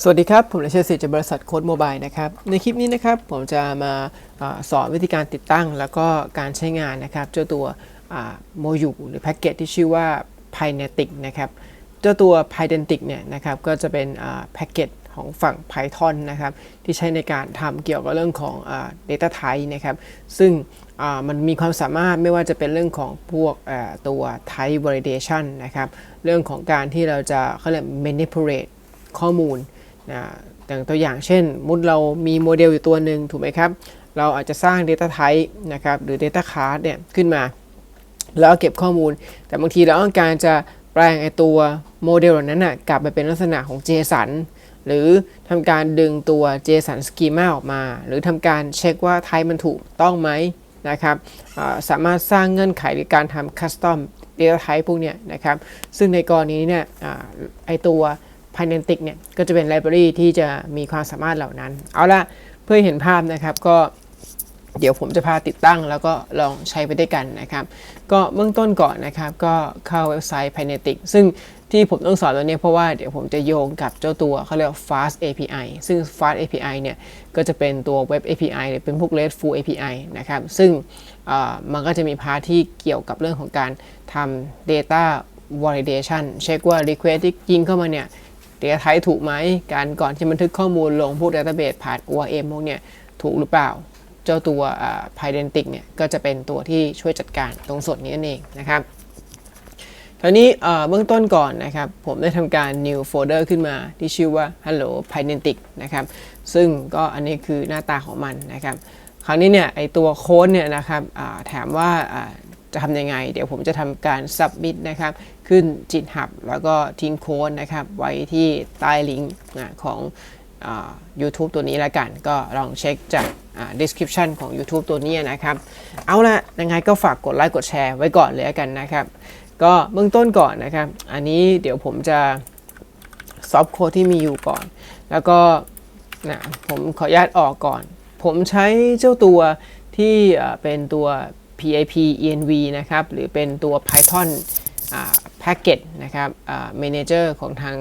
สวัสดีครับ ผมนายเชษฐ์จากบริษัทโค้ดโมบายนะครับ ในคลิปนี้นะครับ ผมจะมาอสอนวิธีการติดตั้ง แล้วก็การใช้งานนะครับ เจ้าตัวโมยูหรือแพ็กเกจที่ชื่อว่า Pynetic นะครับ เจ้าตัว Pydentic เนี่ยนะครับ ก็จะเป็นแพ็กเกจของฝั่ง Python นะครับ ที่ใช้ในการทำเกี่ยวกับเรื่องของอา Data Type นะครับ ซึ่งมันมีความสามารถไม่ว่าจะเป็นเรื่องของพวกตัว Type Validation นะครับ เรื่องของการที่เราจะเขาเรียก manipulate ข้อมูล นะอย่างตัวอย่างเช่น มุดเรามีโมเดลอยู่ตัวหนึ่งถูกไหมครับ เราอาจจะสร้าง Data Type นะครับหรือ Data Card เนี่ยขึ้นมา แล้วเก็บข้อมูล แต่บางทีเราต้องการจะแปลงไอตัวโมเดลเหล่านั้นนะกลับไปเป็นลักษณะของ JSON หรือทำการดึงตัว JSON schema ออกมา หรือทำการเช็คว่าไทป์มันถูกต้องไหมนะครับสามารถสร้างเงื่อนไขหรือการทำ custom data type พวกเนี้ยนะครับ ซึ่งในกรณีเนี่ยไอตัว Pydantic เนี่ยก็จะเป็นไลบรารีที่จะมีความสามารถเหล่านั้น เอาละเพื่อเห็นภาพนะครับก็เดี๋ยวผมจะพาติดตั้งแล้วก็ลองใช้ไปด้วยกันนะครับ ก็เบื้องต้นก่อนนะครับ ก็เข้าเว็บไซต์ Pynetic ซึ่งที่ผมต้องสอนตัวนี้เพราะว่าเดี๋ยวผมจะโยงกับเจ้าตัวเขาเรียกว่า Fast API ซึ่ง Fast API เนี่ยก็จะเป็นตัว Web API เป็นพวก RESTful API นะครับ ซึ่งมันก็จะมีพาร์ทที่เกี่ยวกับเรื่องของการทำ Data Validation เช็คว่า Request ที่ยิงเข้ามาเนี่ย Data Type ถูกไหม การก่อนที่บันทึกข้อมูลลงพวก Database ผ่าน ORM พวกเนี่ยถูกหรือเปล่า เจ้าตัว Pydantic เนี่ยก็จะเป็นตัวที่ช่วยจัดการตรงส่วนนี้นั่นเองนะครับคราวนี้เอ่อเบื้องต้นก่อนนะครับ ผมได้ทำการ new folder ขึ้นมาที่ชื่อว่า hello Pydantic นะครับ ซึ่งก็อันนี้คือหน้าตาของมันนะครับ คราวนี้เนี่ยไอตัวโค้ดเนี่ยนะครับถามว่า จะทำยังไง เดี๋ยวผมจะทำการ submit นะครับ ขึ้น GitHub แล้วก็ทิ้งโค้ดนะครับ ไว้ที่ใต้ลิงก์นะของอ YouTube ตัวนี้แล้วกัน ก็ลองเช็คจาก description ของ YouTube ตัวนี้นะครับ เอาละยังไงก็ฝากกดไลค์กดแชร์ไว้ก่อนเลยกันนะครับ ก็เบื้องต้นก่อนนะครับ อันนี้เดี๋ยวผมจะซอฟโค้ดที่มีอยู่ก่อน แล้วก็นะผมขออนุญาตออกก่อน ผมใช้เจ้าตัวที่เป็นตัว PIP env นะครับ หรือเป็นตัว Python package นะครับ manager ของทาง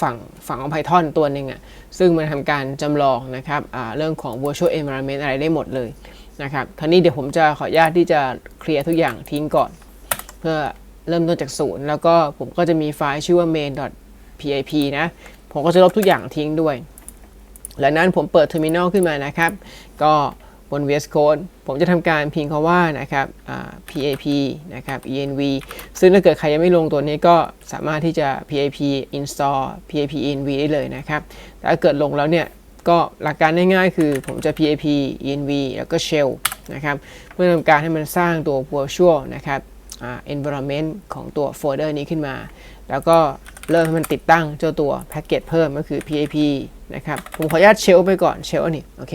ฝั่งฝั่งของ Python ตัวหนึ่งอะซึ่งมันทำการจำลองนะครับเรื่องของ virtual environment อะไรได้หมดเลยนะครับคราวนี้เดี๋ยวผมจะขออนุญาตที่จะเคลียร์ทุกอย่างทิ้งก่อน เพื่อเริ่มต้นจากศูนย์แล้วก็ผมก็จะมีไฟล์ชื่อว่า main.pip นะ ผมก็จะลบทุกอย่างทิ้งด้วย หลังนั้นผมเปิด terminal ขึ้นมานะครับ ก็ บน VS Code ผมจะทำการพิมพ์คำว่านะครับ pip นะครับ env ซึ่งถ้าเกิดใครยังไม่ลงตัวนี้ก็สามารถที่จะ pip install pip env ได้เลยนะครับแต่ถ้าเกิดลงแล้วเนี่ยก็หลักการง่ายๆ คือผมจะ pip env แล้วก็ shell นะครับเพื่อทำการให้มันสร้างตัว virtual นะครับ environment ของตัวโฟลเดอร์นี้ขึ้นมา แล้วก็เริ่มให้มันติดตั้งเจ้าตัวแพ็กเกจเพิ่มก็คือ pip นะครับ ผมขออนุญาต shell ไปก่อน shell นนี้โอเค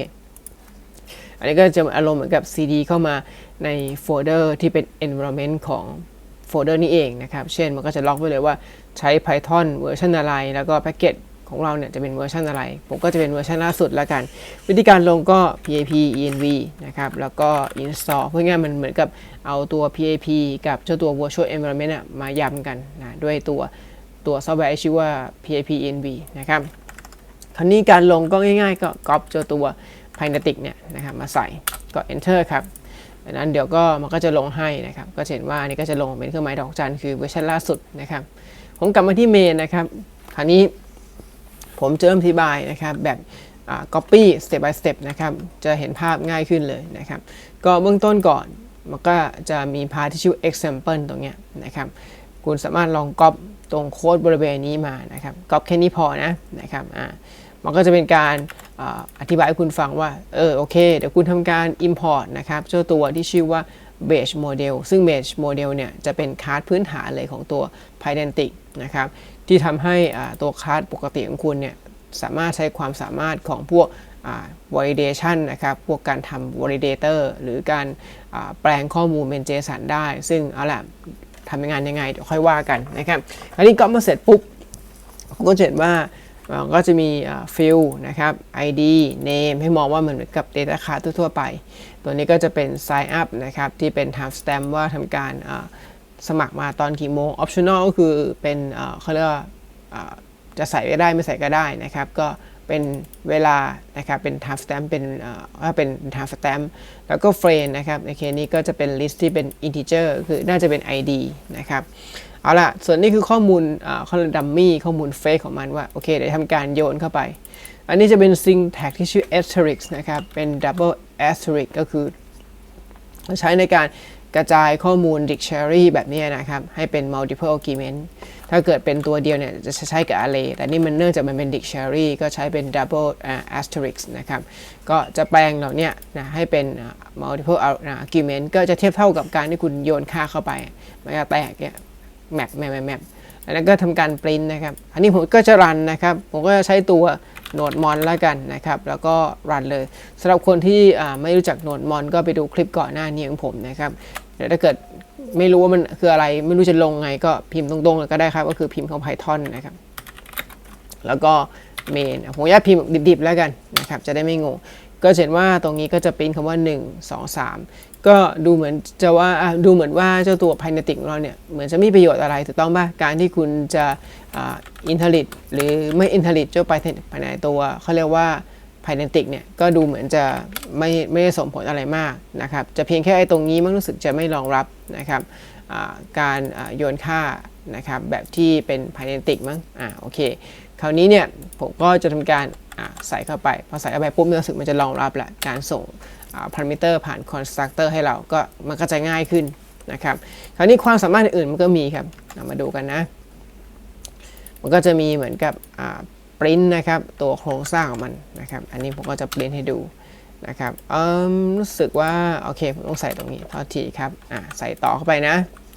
อันนี้ก็จะอารมณ์เหมือนกับ CD เข้ามาในโฟลเดอร์ที่เป็น environment ของโฟลเดอร์นี้เองนะครับ เช่นมันก็จะล็อกไว้เลยว่าใช้ Python เวอร์ชันอะไร แล้วก็แพ็กเกจของเราเนี่ยจะเป็นเวอร์ชันอะไร ผมก็จะเป็นเวอร์ชันล่าสุดแล้วกัน วิธีการลงก็ pip env นะครับ แล้วก็ install เพื่อง่ายมันเหมือนกับเอาตัว pip กับเจ้าตัว virtual environment มายำกันนะด้วยตัวตัวซอฟต์แวร์ชื่อว่า pip env นะครับ คราวนี้การลงก็ง่ายๆ ก็ก๊อปเจ้าตัว Pynetic เนี่ยนะครับมาใส่ก็ enter ครับดังนั้นเดี๋ยวก็มันก็จะลงให้นะครับ ก็เห็นว่าอันนี้ก็จะลงเป็นเครื่องหมายดอกจันคือเวอร์ชันล่าสุดนะครับ ผมกลับมาที่เมนนะครับ คราวนี้ผมจะเริ่มอธิบายนะครับแบบอ่า copy step by step นะครับ จะเห็นภาพง่ายขึ้นเลยนะครับ ก็เบื้องต้นก่อนมันก็จะมีพาร์ทที่ชื่อ example ตรงเนี้ยนะครับ คุณสามารถลองก๊อปตรงโค้ดบริเวณนี้มานะครับก๊อปแค่นี้พอนะนะครับ อ่า มันก็จะเป็นการ อธิบายให้คุณฟังว่า เออโอเค เดี๋ยวคุณทำการ import นะครับเจ้าตัวที่ชื่อว่า Base Model ซึ่ง Base Model เนี่ยจะเป็นคลาสพื้นฐานเลยของตัว Pydantic นะครับที่ทำให้ตัวคลาสปกติของคุณเนี่ยสามารถใช้ความสามารถของพวกอ่า validation นะครับ พวกการทำ validator หรือการแปลงข้อมูลเป็น JSON ได้ ซึ่งเอาล่ะทำงานยังไงเดี๋ยวค่อยว่ากันนะครับ อันนี้ก็มาเสร็จปุ๊บก็จะเห็นว่า ก็จะมีฟิลนะครับ ID name ให้มองว่ามันเหมือนกับ Data Card ทั่วๆไป ตัวนี้ก็จะเป็น Sign Up นะครับ ที่เป็น Timestamp ว่าทำการสมัครมาตอนกี่โมง Optional ก็คือเป็นเขาเรียกว่าจะใส่ก็ได้ไม่ใส่ก็ได้นะครับ ก็เป็นเวลานะครับ เป็น time stamp เป็นเอ่อว่าเป็น time stamp แล้วก็ frame นะครับ ในเคสนี้ก็จะเป็น list ที่เป็น integer คือน่าจะเป็น id นะครับ เอาละส่วนนี้คือข้อมูลเอ่อข้อมูลดัมมี่ข้อมูล fake ของมันว่า โอเค เดี๋ยวทำการโยนเข้าไป อันนี้จะเป็น syntax ที่ชื่อ asterisk นะครับ เป็น double asterisk ก็คือ ใช้ในการกระจายข้อมูล dictionary แบบนี้นะครับ ให้เป็น multiple argument ถ้าเกิดเป็นตัวเดียวเนี่ย จะใช้กับ array แต่นี่มันเนื่องจากมันเป็น dictionary ก็ใช้เป็น double uh, asterisk นะครับ ก็จะแปลงเหล่าเนี้ยนะให้เป็น multiple argument ก็จะเทียบเท่ากับการที่คุณโยนค่าเข้าไป มันจะแตกเนี่ย แมปแมปแมปแล้วก็ทำการ print นะครับ อันนี้ผมก็จะรันนะครับ ผมก็จะใช้ตัวโนดมอนแล้วกันนะครับ แล้วก็รันเลยสำหรับคนที่ไม่รู้จักโนดมอนก็ไปดูคลิปก่อนหน้านี้ของผมนะครับเดี๋ยวถ้าเกิดไม่รู้ว่ามันคืออะไร ไม่รู้จะลงไงก็พิมพ์ตรงๆเลยก็ได้ครับ ก็คือพิมพ์ของ Python นะครับ แล้วก็เมนผมอยากพิมพ์ดิบๆแล้วกันนะครับ จะได้ไม่งง ก็เห็นว่าตรงนี้ก็จะเป็นคำว่า 1 2 3 ก็ดูเหมือนจะว่าดูเหมือนว่าเจ้าตัว Pynetic ของเราเนี่ยเหมือนจะไม่มีประโยชน์อะไรถูกต้องป่ะการที่คุณจะอินเทรลิตหรือไม่อินเทรลิตเจ้าไปภายในตัวเขาเรียกว่า Pynetic เนี่ยก็ดูเหมือนจะไม่ไม่ได้ส่งผลอะไรมากนะครับจะเพียงแค่ไอ้ตรงนี้มันรู้สึกจะไม่รองรับนะครับการโยนค่านะครับแบบที่เป็น Pynetic มั้งอ่าโอเคคราวนี้เนี่ยผมก็จะทำการใส่เข้าไปพอใส่เข้าไปปุ๊บเนี่ยรู้สึกมันจะรองรับแหละการส่ง พารามิเตอร์ผ่าน constructor ให้เราก็มันก็จะง่ายขึ้นนะครับคราวนี้ความสามารถอื่นมันก็มีครับเรามาดูกันนะ มันก็จะมีเหมือนกับปริ้นนะครับตัวโครงสร้างของมันนะครับอันนี้ผมก็จะปริ้นให้ดูนะครับรู้สึกว่าโอเคผมต้องใส่ตรงนี้ทอทีครับใส่ต่อเข้าไปนะ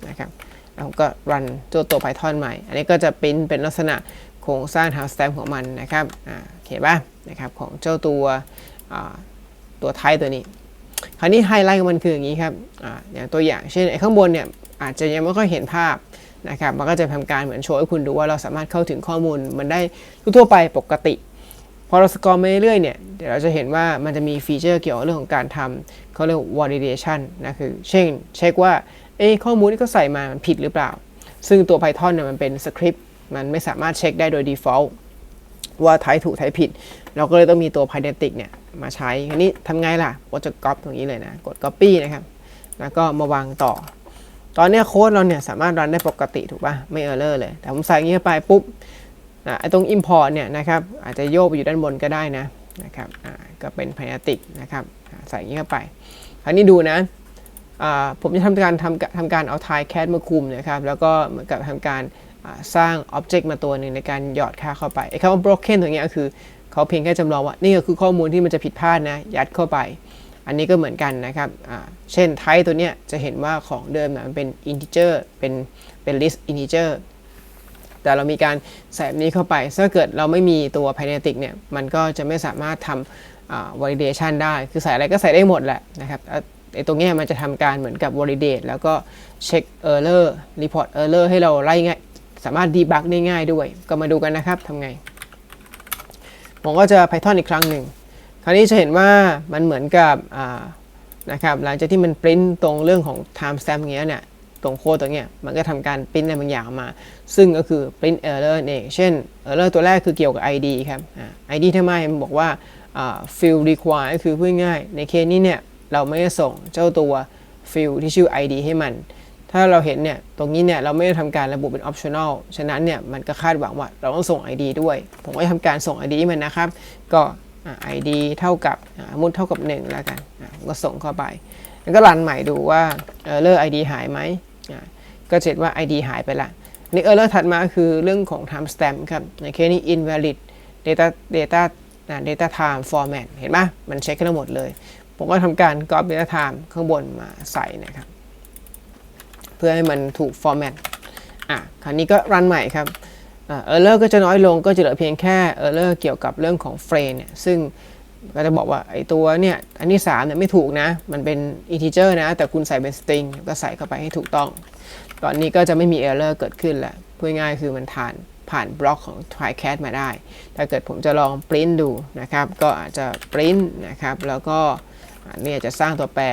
นะครับแล้วผมก็รันตัวตัว Python ใหม่ อันนี้ก็จะปริ้นเป็นลักษณะโครงสร้างทางสแตมของมันนะครับโอเคป่ะนะครับของเจ้าตัว ตัวไทป์ตัวนี้ คราวนี้ไฮไลท์ของมันคืออย่างนี้ครับออย่างตัวอย่างเช่นไอ้ข้างบนเนี่ยอาจจะยังไม่ค่อยเห็นภาพนะครับ มันก็จะทำการเหมือนโชว์ให้คุณดูว่าเราสามารถเข้าถึงข้อมูลมันได้ทั่วไปปกติ พอเราสกอร์มาเรื่อยๆเนี่ยเดี๋ยวเราจะเห็นว่ามันจะมีฟีเจอร์เกี่ยวกับเรื่องของการทำเขาเรียก validation นะคือเช่นเช็คว่าเอ้ข้อมูลที่เขาใส่มามันผิดหรือเปล่า ซึ่งตัว Python เนี่ยมันเป็นสคริปต์มันไม่สามารถเช็คได้โดย default ว่าไทยถูกไทยผิด เราก็เลยต้องมีตัว Pydantic เนี่ย มาใช้อันนี้ทำไงล่ะก็จะก๊อปตรงนี้เลยนะ กด Copy นะครับ แล้วก็มาวางต่อ ตอนนี้โค้ดเราเนี่ยสามารถรันได้ปกติถูกป่ะ ไม่เออร์เลอร์เลย แต่ผมใส่อย่างนี้ไปปุ๊บนะไอ้ตรง Import เนี่ยนะครับ อาจจะโยกไปอยู่ด้านบนก็ได้นะนะครับอ่าก็เป็น Pydantic นะครับ ใส่อย่างนี้เข้าไป คราวนี้ดูนะผมจะทำการทำทำการเอา t ายแค t มาคุมนะครับ แล้วก็เหมือนกับทำการสร้าง Object มาตัวหนึ่งในการหยอดค่าเข้าไปไอ้คำว่า broken ตัวนี้ก็คือ เขาเพียงแค่จำลองว่านี่ก็คือข้อมูลที่มันจะผิดพลาดนะ ยัดเข้าไป อันนี้ก็เหมือนกันนะครับเช่น type ตัวเนี้ยจะเห็นว่าของเดิมมันเป็น integer เป็นเป็น list integer แต่เรามีการใส่แบบนี้เข้าไป ถ้าเกิดเราไม่มีตัว Pynetic เนี่ย มันก็จะไม่สามารถทำ validation ได้ คือใส่อะไรก็ใส่ได้หมดแหละนะครับไอ้ตรงนี้มันจะทำการเหมือนกับ validate แล้วก็เช็ค error report error ให้เราไล่ง่าย สามารถดีบักได้ง่ายด้วย ก็มาดูกันนะครับทำไง ผมก็จะ Python อีกครั้งหนึ่ง คราวนี้จะเห็นว่ามันเหมือนกับนะครับหลังจากที่มันปริ้นตรงเรื่องของ time stamp อย่างเงี้ยเนี่ยตรงโค้ดตรงเนี้ยมันก็ทำการปริ้นอะไรบางอย่างมา ซึ่งก็คือปริ้น error เองเช่น error ตัวแรกคือเกี่ยวกับ ID ครับ ID ทำไมมันบอกว่า field require ก็คือพูดง่ายในเคสนี้เนี่ยเราไม่ได้ส่งเจ้าตัว field ที่ชื่อ ID ให้มัน ถ้าเราเห็นเนี่ย ตรงนี้เนี่ยเราไม่ได้ทำการระบุเป็น optional ฉะนั้นเนี่ยมันก็คาดหวังว่าเราต้องส่ง ID ด้วย ผมก็ทำการส่ง ID มันนะครับ ก็ ID เท่ากับมุดเท่ากับ 1 แล้วกันผมก็ส่งเข้าไป แล้วก็รันใหม่ดูว่า error ID หายไหม ก็เห็นว่า ID หายไปละนี่ error ถัดมาคือเรื่องของ time stamp ครับ ในเคสนี้ invalid data data data time format เห็นไหมมันเช็คทั้งหมดเลย ผมก็ทำการ copy data time ข้างบนมาใส่นะครับ เพื่อให้มันถูกฟอร์แมตอะคราวนี้ก็รันใหม่ครับเออเลอร์ก็จะน้อยลงก็จะเหลือเพียงแค่เออเลอร์เกี่ยวกับเรื่องของเฟรมเนี่ยซึ่งก็จะบอกว่าไอ้ตัวเนี่ยอันที่3เนี่ยไม่ถูกนะ มันเป็นอินทิเจอร์นะ แต่คุณใส่เป็นสตริงก็ใส่เข้าไปให้ถูกต้อง ตอนนี้ก็จะไม่มีเออร์เลอร์เกิดขึ้นล้วพูดง่ายคือมันผ่านผ่านบล็อกของ trycat มาได้ ถ้าเกิดผมจะลองปริ้นดูนะครับ ก็อาจจะปริ้นนะครับ แล้วก็เนี่ยจะสร้างตัวแปร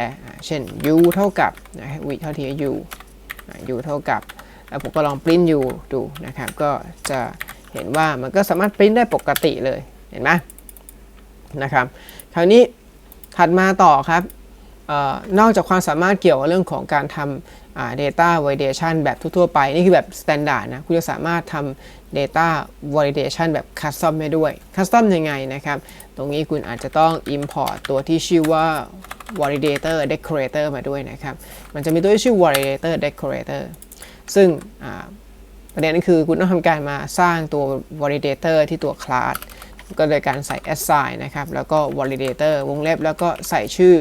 เช่น u เท่ากับนะ v เท่าที่ u u เท่ากับ แล้วผมก็ลองปริ้น u ดูนะครับ ก็จะเห็นว่ามันก็สามารถปริ้นได้ปกติเลยเห็นไหมนะครับ คราวนี้ถัดมาต่อครับออนอกจากความสามารถเกี่ยวกับเรื่องของการทำ data validation แบบทั่วๆไป นี่คือแบบ standard นะ คุณจะสามารถทำ data validation แบบ custom ได้ด้วย custom ยังไงนะครับ ตรงนี้คุณอาจจะต้อง import ตัวที่ชื่อว่า validator decorator มาด้วยนะครับ มันจะมีตัวที่ชื่อ validator decorator ซึ่งอ่าประเด็นก็คือคุณต้องทำการมาสร้างตัว validator ที่ตัว class ก็โดยการใส่ assign นะครับ แล้วก็ validator วงเล็บ แล้วก็ใส่ชื่อ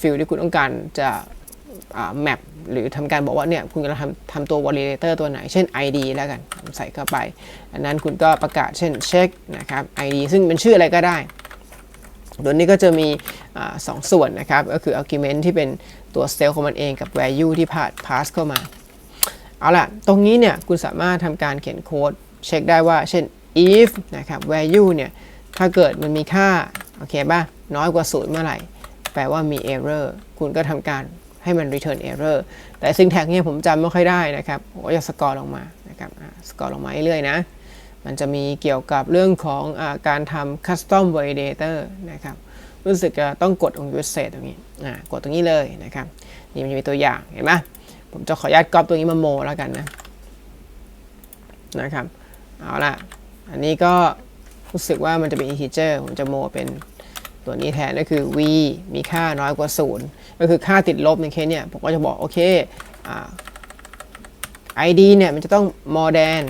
field ที่คุณต้องการจะอ่า map หรือทำการบอกว่าเนี่ยคุณกำลังทำทำตัว validator ตัวไหน เช่น ID แล้วกันใส่เข้าไปอันนั้นคุณก็ประกาศเช่น check นะครับ ID ซึ่งเป็นชื่ออะไรก็ได้ ตัวนี้ก็จะมีอสองส่วนนะครับ ก็คือ argument ที่เป็นตัว style ของมันเองกับ value ที่ pass pass เข้ามา เอาล่ะ ตรงนี้เนี่ยคุณสามารถทำการเขียนโค้ดเช็คได้ว่าเช่น if นะครับ value เนี่ย ถ้าเกิดมันมีค่า โอเคป่ะ น้อยกว่าศูนย์เมื่อไหร่ แปลว่ามี error คุณก็ทำการให้มัน return error แต่ syntax เนี่ยผมจำไม่ค่อยได้นะครับ ผมก็จะสกอร์ลงมานะครับสกอร์ลงมาเรื่อยๆนะ มันจะมีเกี่ยวกับเรื่องของอการทำ custom validator นะครับ รู้สึกจะต้องกดตรง usage ตรงนี้กดตรงนี้เลยนะครับ นี่มันจะมีตัวอย่างเห็นไหมผมจะขออนุญาตก๊อปตัวนี้มาโมแล้วกันนะนะครับ เอาละอันนี้ก็รู้สึกว่ามันจะเป็น integer ผมจะโมเป็นตัวนี้แทนก็คือ v มีค่าน้อยกว่า 0 ก็คือค่าติดลบในเคสเนี่ยผมก็จะบอกโอเคอ่า id เนี่ยมันจะต้อง more than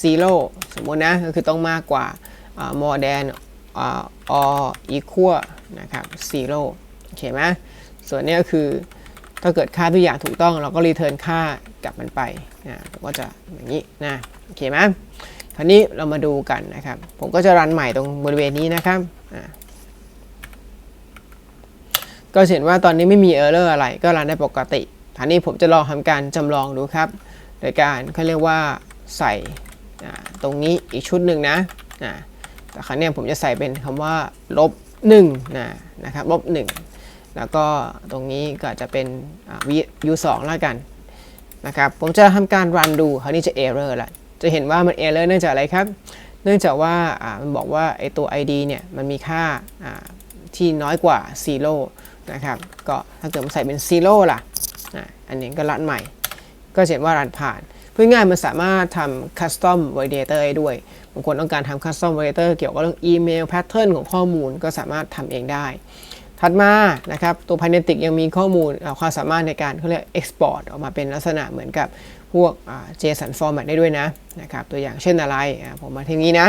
zero สมมตินะก็คือต้องมากกว่า more than อ่า or equal นะครับ zero โอเคไหมส่วนนี้ก็คือถ้าเกิดค่าทุกอย่างถูกต้องเราก็รีเทิร์นค่ากลับมันไปนะผมก็จะอย่างนี้นะโอเคไหมคราวนี้เรามาดูกันนะครับ ผมก็จะรันใหม่ตรงบริเวณนี้นะครับก็เห็นว่าตอนนี้ไม่มีเออร์เลอร์อะไรก็รันได้ปกติทีนี้ผมจะลองทำการจำลองดูครับ โดยการเขาเรียกว่าใส่ ตรงนี้อีกชุดหนึ่งนะอ่าแต่ครั้นี้ผมจะใส่เป็นคำว่าลบ1นะนะครับลบ1แล้วก็ตรงนี้ก็จะเป็นวิยูสองแล้วกันนะครับผมจะทำการรันดูคราวนี้จะ error ละจะเห็นว่ามัน error เนื่องจากอะไรครับ เนื่องจากว่ามันบอกว่าไอตัว id เนี่ยมันมีค่าที่น้อยกว่า0นะครับก็ถ้าเกิดผมใส่เป็น0ล่ะอ่าอันนี้ก็รันใหม่ ก็จะเห็นว่ารันผ่าน พื่อง่ายมันสามารถทำ custom validator ได้ด้วยบางคนต้องการทำ custom validator เกี่ยวกับเรื่องอีเมล pattern ของข้อมูลก็สามารถทำเองได้ ถัดมานะครับตัว Pynetic ยังมีข้อมูลความสามารถในการเขาเรียก export ออกมาเป็นลักษณะเหมือนกับพวก JSON format ได้ด้วยนะนะครับตัวอย่างเช่นอะไรผมมาที่นี้นะ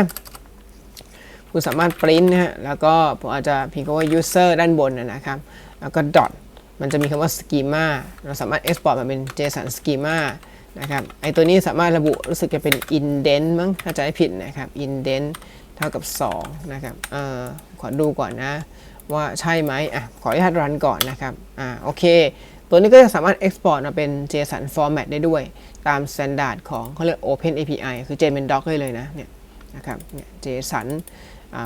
คุณสามารถ print นะฮะแล้วก็ผมอาจจะพิมพ์คำว่า user ด้านบนนะครับแล้วก็ dot มันจะมีคำว่า schema เราสามารถ export มาเป็น JSON schema นะครับไอตัวนี้สามารถระบุรู้สึกจะเป็น indent มั้งถ้าจะไม่ผิดนะครับ indent เท่ากับ 2 นะครับเอ่อขอดูก่อนนะว่าใช่ไหมอะขออนุญาตรันก่อนนะครับอ่าโอเค ตัวนี้ก็จะสามารถ export มาเป็น JSON format ได้ด้วย ตาม standard ของเขาเรียก Open API คือ JSON doc ได้เลยนะเนี่ยนะครับเนี่ย JSON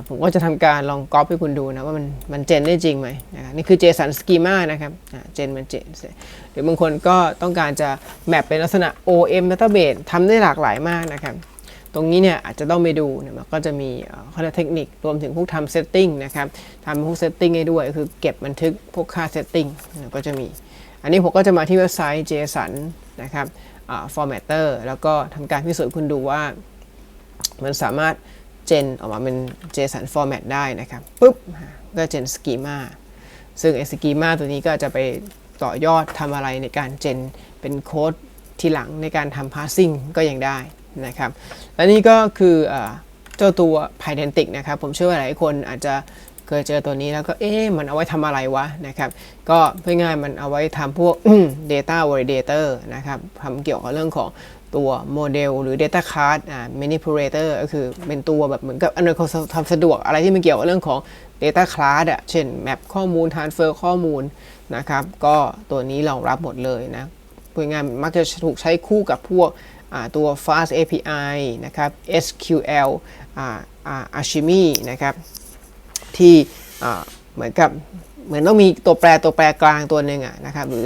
ผมก็จะทำการลองก๊อปให้คุณดูนะว่ามันมันเจนได้จริงไหมนะครับนี่คือ JSON schema นะครับเจนมันเจนหรือบางคนก็ต้องการจะแมปเป็นลักษณะ OM database ทำได้หลากหลายมากนะครับ ตรงนี้เนี่ยอาจจะต้องไปดูเนี่ยมันก็จะมีขาเรียกเทคนิครวมถึงพวกทำเซตติ้งนะครับทำพวกเซตติ้งให้ด้วย คือเก็บบันทึกพวกค่าเซตติ้งก็จะมี อันนี้ผมก็จะมาที่เว็บไซต์ JSON นะครับ formatter แล้วก็ทำการพิสูจน์คุณดูว่ามันสามารถ เจนออกมาเป็น JSON format ได้นะครับปุ๊บก็เจน schema ซึ่งไอ้ schema ตัวนี้ก็จะไปต่อยอดทำอะไรในการเจนเป็นโค้ดทีหลังในการทำ parsing ก็ยังได้นะครับ และนี่ก็คืออเจ้าตัว Pydantic นะครับ ผมเชื่อว่าหลายคนอาจจะเคยเจอตัวนี้แล้วก็เอ๊ะมันเอาไว้ทำอะไรวะนะครับ ก็เพื่อง่ายมันเอาไว้ทำพวก data validator นะครับทำเกี่ยวกับเรื่องของ ตัวโมเดลหรือ data card อ่า manipulator ก็คือเป็นตัวแบบเหมือนกับอำนวยความทำสะดวกอะไรที่มันเกี่ยวกับเรื่องของ data class อะเช่น map ข้อมูล transfer ข้อมูลนะครับ ก็ตัวนี้รองรับหมดเลยนะพูดง่ายมักจะถูกใช้คู่กับพวกตัว fast API นะครับ SQL อ่าอ่า Archime นะครับ ที่เหมือนกับเหมือนต้องมีตัวแปรตัวแปรกลางตัวหนึ่งอะนะครับหรือ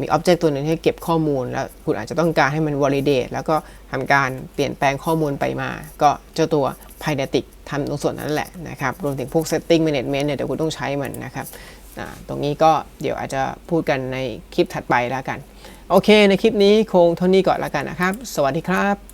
มีอ็อบเจกต์ตัวหนึ่งที่เก็บข้อมูล แล้วคุณอาจจะต้องการให้มัน validate แล้วก็ทำการเปลี่ยนแปลงข้อมูลไปมา ก็เจ้าตัว Pynetic ทำตรงส่วนนั้นแหละนะครับ รวมถึงพวก setting management เนี่ยเดี๋ยวคุณต้องใช้มันนะครับตรงนี้ก็เดี๋ยวอาจจะพูดกันในคลิปถัดไปแล้วกัน โอเค ในคลิปนี้คงเท่านี้ก่อนแล้วกันนะครับ สวัสดีครับ